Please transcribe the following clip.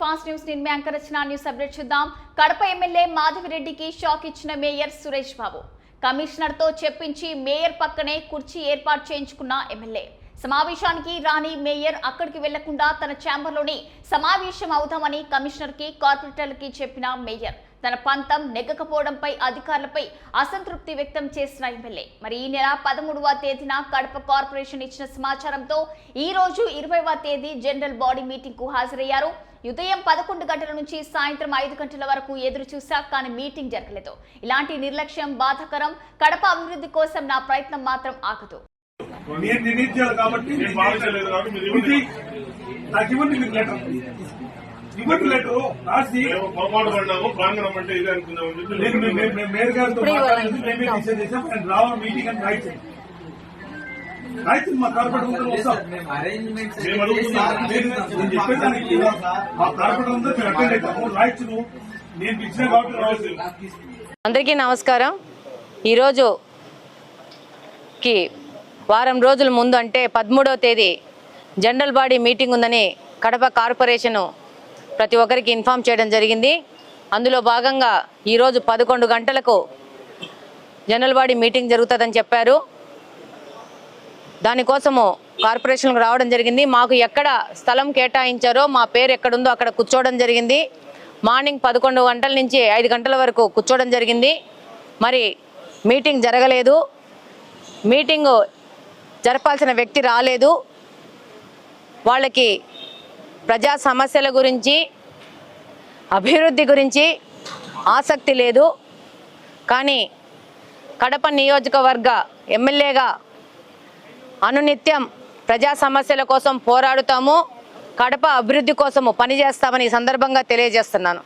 Fast news నేను మీ anchor news update చూద్దాం. Kadapa MLA మాధవిరెడ్డికి షాక్ ఇచ్చిన మేయర్ సురేష్ బాబు. కమిషనర్తో చెప్పించి మేయర్ పక్కనే కుర్చీ ఏర్పాటు చేయించుకున్న ఎమ్మెల్యే. సమావేశానికి రాని మేయర్ అక్కడికి వెళ్ళకుండా తన ఛాంబర్లోని సమావేశం అవుదామని కమిషనర్కి కార్పొరేటర్లకి చెప్పిన మేయర్. తన పంతం నెగ్గకపోవడంపై అధికారులపై అసంతృప్తి వ్యక్తం చేసిన ఎమ్మెల్యే. మరి ఈ నెల పదమూడవ తేదీన కడప కార్పొరేషన్ ఇచ్చిన సమాచారంతో ఈ రోజు ఇరవైవ తేదీ జనరల్ బాడీ మీటింగ్కు హాజరయ్యారు. ఉదయం పదకొండు గంటల నుంచి సాయంత్రం ఐదు గంటల వరకు ఎదురు చూసా కానీ మీటింగ్ జరగలేదు. ఇలాంటి నిర్లక్ష్యం బాధాకరం. కడప అభివృద్ధి కోసం నా ప్రయత్నం మాత్రం ఆగదు. నేను కాబట్టి లెటర్ రాసి మేము పొరపాటు పడ్డాము ప్రాంగణం అంటే ఇదే అనుకున్నామని చెప్పి నేను మే- మే- మే- మేయర్ గారితో మాట్లాడేది మేమే డిసైడ్ చేసాం అండ్ రావాలి మీటింగ్ అని మా వస్తాం. మేము అడుగుతున్నాం. నేను చెప్పేదానికి మా కార్పొరేట్ ఉందో మేము అటెండ్ అవుతాము రాయించను. నేను పిలిచిన కాబట్టి రావచ్చు అందరికీ నమస్కారం. ఈరోజు కి వారం రోజుల ముందు అంటే పదమూడవ తేదీ జనరల్ బాడీ మీటింగ్ ఉందని కడప కార్పొరేషను ప్రతి ఒక్కరికి ఇన్ఫామ్ చేయడం జరిగింది. అందులో భాగంగా ఈరోజు పదకొండు గంటలకు జనరల్ బాడీ మీటింగ్ జరుగుతుందని చెప్పారు. దానికోసము కార్పొరేషన్కి రావడం జరిగింది. మాకు ఎక్కడ స్థలం కేటాయించారో మా పేరు ఎక్కడుందో అక్కడ కూర్చోవడం జరిగింది. మార్నింగ్ పదకొండు గంటల నుంచి ఐదు గంటల వరకు కూర్చోవడం జరిగింది. మరి మీటింగ్ జరగలేదు. మీటింగు జరపాల్సిన వ్యక్తి రాలేదు. వాళ్ళకి ప్రజా సమస్యల గురించి అభివృద్ధి గురించి ఆసక్తి లేదు. కానీ కడప నియోజకవర్గ ఎమ్మెల్యేగా అనునిత్యం ప్రజా సమస్యల కోసం పోరాడుతాము. కడప అభివృద్ధి కోసము పనిచేస్తామని ఈ సందర్భంగా తెలియజేస్తున్నాను.